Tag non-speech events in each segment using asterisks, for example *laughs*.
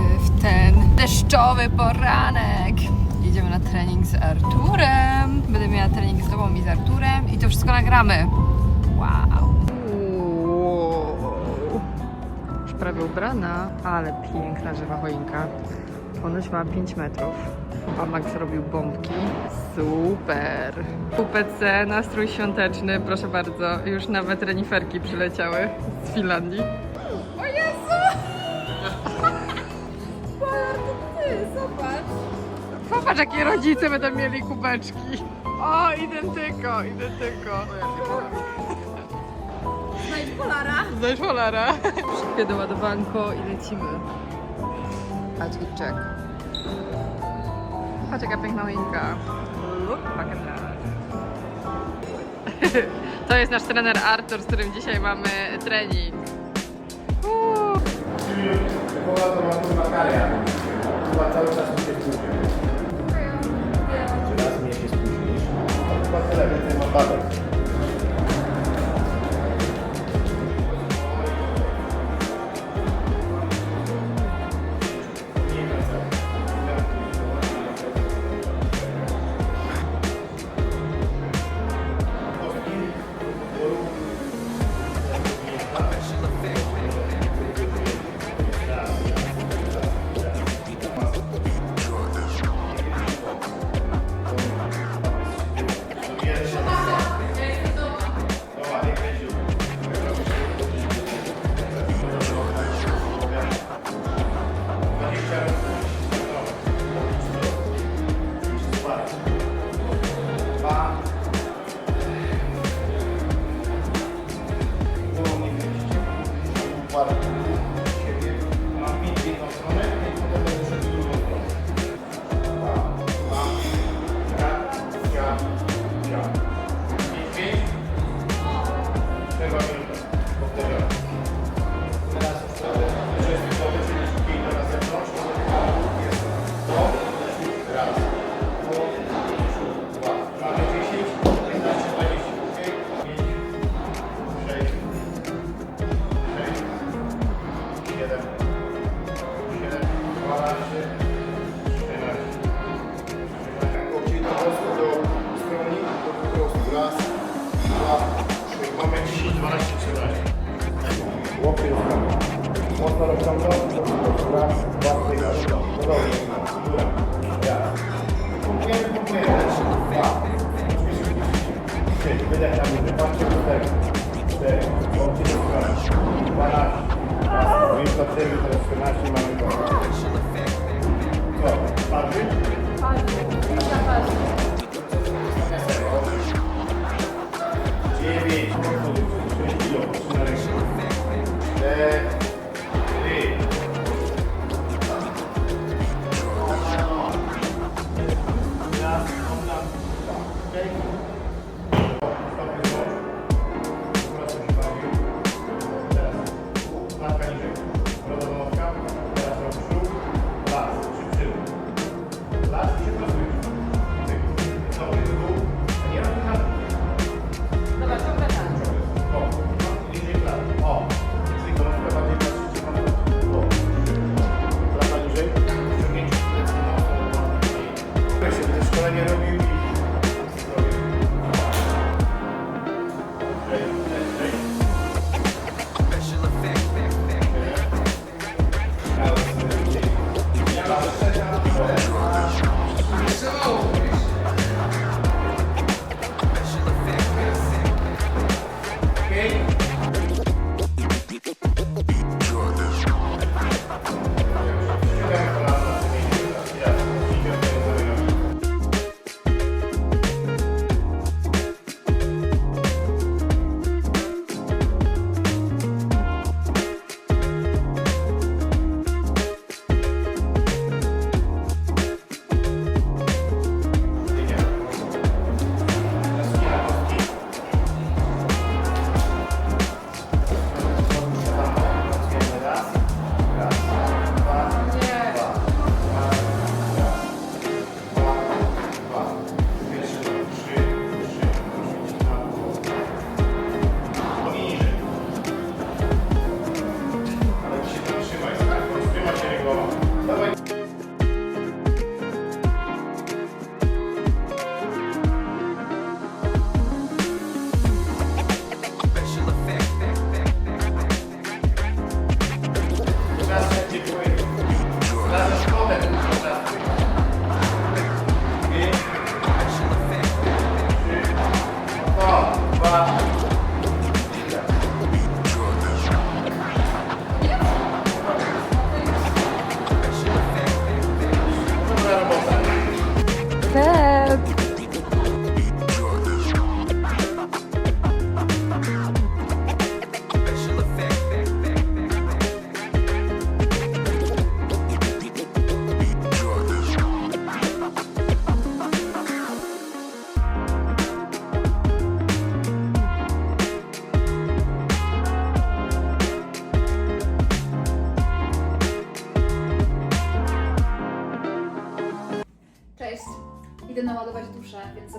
W ten deszczowy poranek jedziemy na trening z Arturem. Będę miała trening z tobą i z Arturem i to wszystko nagramy. Wow. Już prawie ubrana, ale piękna żywa choinka. Ponoć ma 5 metrów. A Max robił bombki. Super. UPC, nastrój świąteczny, proszę bardzo. Już nawet reniferki przyleciały z Finlandii. Popatrz, jakie rodzice będą mieli kubeczki. O, identyko, identyko. Znajdź polara. Znajdź Polara. Szybkie doładowanko i lecimy. Patrz. Patrz jaka piękna choinka. *laughs* To jest nasz trener Artur, z którym dzisiaj mamy trening. Uuu. 5, wydech na górę, patrzcie w cztery, 4, łokcie do strony, 12, 12, więc patrzymy teraz 13 mamy go. Co, spadły?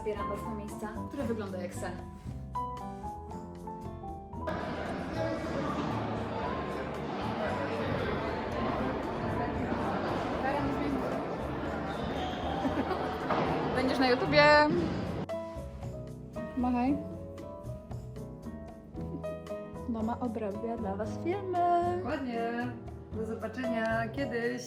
Zabieram Was na miejsca, które wygląda jak sen. *laughs* Będziesz na YouTubie. Machaj. Mama obrabia dla Was filmy. Ładnie. Do zobaczenia kiedyś.